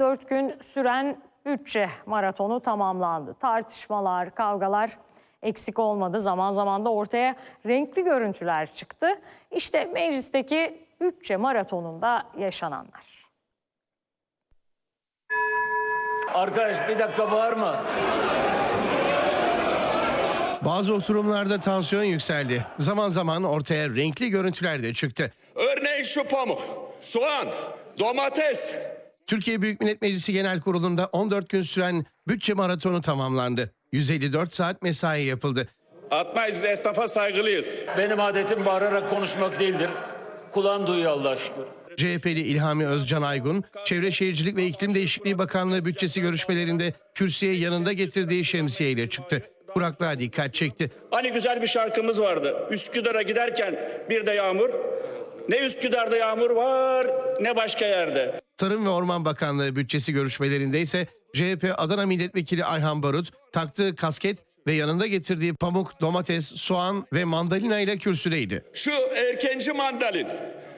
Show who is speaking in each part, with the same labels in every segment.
Speaker 1: Dört gün süren bütçe maratonu tamamlandı. Tartışmalar, kavgalar eksik olmadı. Zaman zaman da ortaya renkli görüntüler çıktı. İşte meclisteki bütçe maratonunda yaşananlar.
Speaker 2: Arkadaş bir dakika bağırma.
Speaker 3: Bazı oturumlarda tansiyon yükseldi. Zaman zaman ortaya renkli görüntüler de çıktı.
Speaker 4: Örneğin şu pamuk, soğan, domates.
Speaker 3: Türkiye Büyük Millet Meclisi Genel Kurulu'nda 14 gün süren bütçe maratonu tamamlandı. 154 saat mesai yapıldı.
Speaker 4: Atmayız esnafa saygılıyız.
Speaker 2: Benim adetim bağırarak konuşmak değildir. Kulağım duyuyor Allah şükür.
Speaker 3: CHP'li İlhami Özcan Aygun, Çevre Şehircilik ve İklim Değişikliği Bakanlığı bütçesi görüşmelerinde kürsüye yanında getirdiği şemsiyeyle çıktı. Kuraklığa dikkat çekti.
Speaker 5: Hani güzel bir şarkımız vardı. Üsküdar'a giderken bir de yağmur. Ne Üsküdar'da yağmur var ne başka yerde.
Speaker 3: Tarım ve Orman Bakanlığı bütçesi görüşmelerinde ise CHP Adana Milletvekili Ayhan Barut taktığı kasket ve yanında getirdiği pamuk, domates, soğan ve mandalina ile kürsüdeydi.
Speaker 4: Şu erkenci mandalin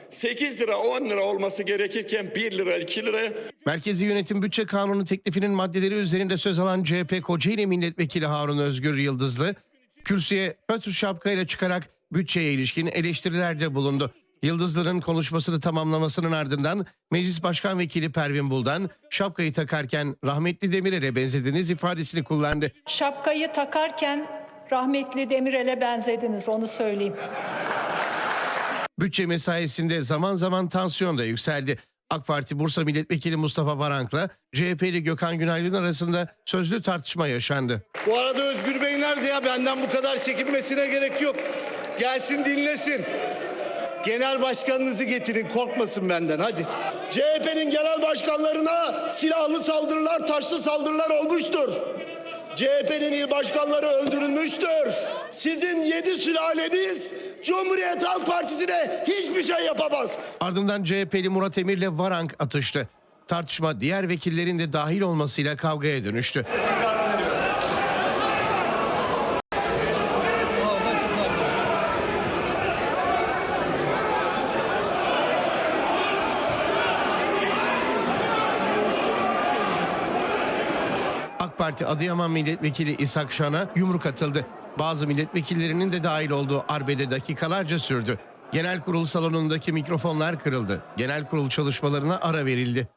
Speaker 4: 8 lira 10 lira olması gerekirken 1 lira 2 lira
Speaker 3: Merkezi Yönetim Bütçe Kanunu teklifinin maddeleri üzerinde söz alan CHP Kocaeli Milletvekili Harun Özgür Yıldızlı, kürsüye fötr şapkayla çıkarak bütçeye ilişkin eleştirilerde bulundu. Yıldızlı'nın konuşmasını tamamlamasının ardından Meclis Başkan Vekili Pervin Buldan şapkayı takarken rahmetli Demirel'e benzediniz ifadesini kullandı.
Speaker 6: Şapkayı takarken rahmetli Demirel'e benzediniz onu söyleyeyim.
Speaker 3: Bütçe mesaisinde zaman zaman tansiyon da yükseldi. AK Parti Bursa Milletvekili Mustafa Varank'la CHP'li Gökhan Günaydın arasında sözlü tartışma yaşandı.
Speaker 7: Bu arada Özgür Bey nerede ya? Benden bu kadar çekinmesine gerek yok. Gelsin dinlesin. Genel başkanınızı getirin korkmasın benden hadi. CHP'nin genel başkanlarına silahlı saldırılar, taşlı saldırılar olmuştur. CHP'nin il başkanları öldürülmüştür. Sizin yedi sülaleniz Cumhuriyet Halk Partisi'ne hiçbir şey yapamaz.
Speaker 3: Ardından CHP'li Murat Emir'le Varank atıştı. Tartışma diğer vekillerin de dahil olmasıyla kavgaya dönüştü. Parti Adıyaman Milletvekili İshak Şan'a yumruk atıldı. Bazı milletvekillerinin de dahil olduğu arbede dakikalarca sürdü. Genel kurul salonundaki mikrofonlar kırıldı. Genel kurul çalışmalarına ara verildi.